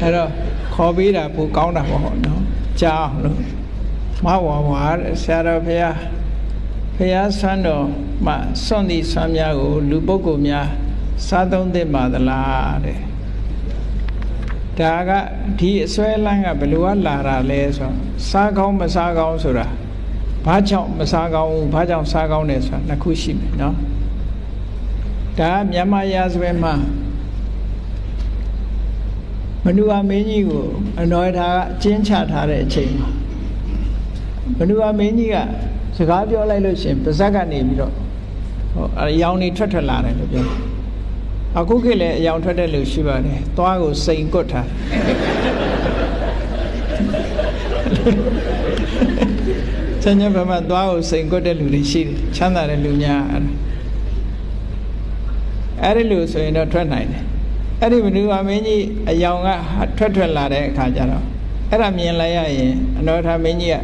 အဲ့တော့ခေါ်ပေးတာပိုကောင်းတာပေါ့နော်ကြားအောင်လို့မဝါဝါတဲ့ဆရာတော်ဘုရားဘုရားဆန်းတော်မှစွန့်သည့်ဆွမ်းများကို လူပုဂ္ဂိုလ်များစားသုံးသင့်ပါသလားတဲ့ဒါကဒီအစွဲလန်းကဘယ်လိုကလာတာလဲဆိုတော့စားကောင်းမစားကောင်းဆိုတာဘာကြောင့်မစားကောင်းဘူးဘာကြောင့်စားကောင်းတယ်ဆိုတာနှစ်ခုရှိမယ်နော်ဒါကမြန်မာရာဇဝင်မှာ မနုဝမင်းကြီးကိုအနော်ထားကအကျဉ်းချထားတဲ့အချိန်မှာမနုဝမင်းကြီးကစကားပြောလိုက်လို့ရှရင်ပါဇက်ကနေပြီးတော့ဟိုအယောင်နေထွက်ထွက်လာတယ်လို့ပြောတယ်အခုခေတ်လည်းအယောင်ထွက်တဲ့လူရှိပါတယ်သွားကိုစိန်ကွတ်ထားချမ်းချမ်းဘမသွားကိုစိန်ကွတ်တဲ့လူတွေရှိတယ်ချမ်းသာတဲ့လူများအဲ့ဒါအဲ့ဒီလူဆိုရင်တော့ထွက်နိုင်တယ် အဲ့ဒီမနူပါမင်းကြီးအယောင်ကထွက်ထွက်လာတဲ့အခါကျတော့အဲ့ဒါမြင်လိုက်ရရင်အနောထာမင်းကြီးက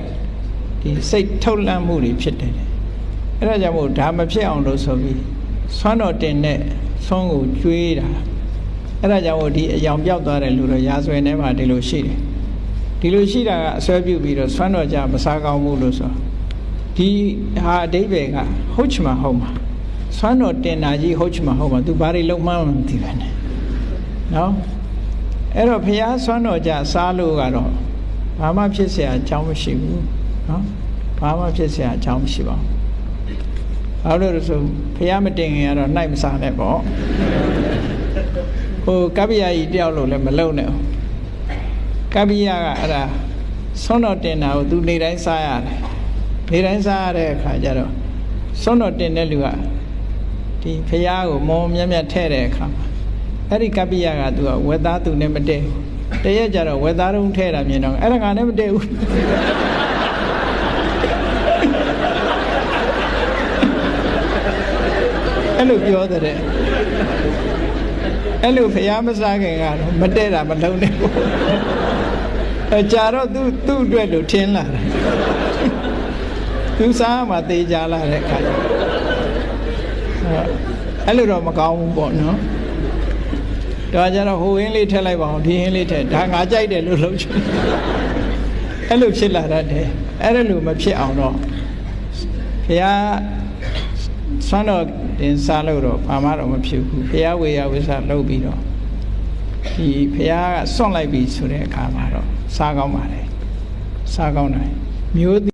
ဒီစိတ်ထုတ်လန့်မှုတွေဖြစ်တယ်အဲ့ဒါကြောင့်မို့ဒါမဖြစ်အောင်လို့ဆိုပြီးဆွမ်းတော်တင်တဲ့ဆွမ်းကိုကျွေးတာအဲ့ဒါကြောင့်မို့ဒီအယောင်ပြောက်သွားတဲ့လူတော့ရာဇဝင်ထဲမှာဒီလိုရှိတယ်ဒီလိုရှိတာကအစွဲပြုပြီးတော့ဆွမ်းတော်ကြမစားကောင်းဘူးလို့ဆိုဒီဟာအတိဘယ်ကဟုတ်ချင်မှဟုတ်မှာဆွမ်းတော်တင်တာကြီးဟုတ်ချင်မှဟုတ်မှာ तू ဘာတွေလုံးမှမသိပါနဲ့ နော်အဲ့တော့ဘုရားဆွမ်းတော်ကြစားလို့ကတော့ဘာမှဖြစ်เสียအကြောင်းမရှိဘူးနော်ဘာမှဖြစ်เสียအကြောင်းမရှိပါဘူးဘာလို့လဲဆိုဘုရားမတင်ခင်ကတော့နှိုက်မစားနဲ့ပေါ့ဟိုကပ္ပိယကြီးတယောက်လို့လည်းမလုံနဲ့ကပ္ပိယကအဲ့ဒါဆွမ်းတော်တင်တာကို तू နေတိုင်းစားရတယ်နေတိုင်းစားရတဲ့အခါကျတော့ဆွမ်းတော်တင်တဲ့လူကဒီဘုရားကိုမောမြတ်မြတ်ထဲ့တဲ့အခါမှာ အဲ့ဒီကပ္ပိယကသူကဝက်သားသူနဲ့မတည့်တရက်ကြတော့ဝက်သားတုံးထဲတာမြင်တော့အဲ့ဒါကလည်းမတည့်ဘူးအဲ့လိုပြောတဲ့အဲ့လိုဖះမစားခင်ကတော့မတည့်တာမလုံးနဲ့ဘူးအကြာတော့သူသူ့အတွက်လို့ထင်းလာတယ်သူစားမှတေးကြလာတဲ့အခါကျအဲ့လိုတော့မကောင်းဘူးပေါ့နော် တော့ကြတော့ဟိုဟင်းလေးထည့်လိုက်ပါအောင်ဒီဟင်းလေးထည့်ဒါငါကြိုက်တယ်လို့လုပ်ချင်အဲ့လိုဖြစ်လာတတ်တယ်အဲ့ဒါလိုမဖြစ်အောင်တော့ဘုရားဆွမ်းတော်တင်စားလို့တော့ဘာမှတော့မဖြစ်ဘူးဘုရားဝေယဝိသလုပ်ပြီးတော့ဒီဘုရားကစွန့်လိုက်ပြီဆိုတဲ့အခါမှာတော့စားကောင်းပါတယ်စားကောင်းတယ်မျိုး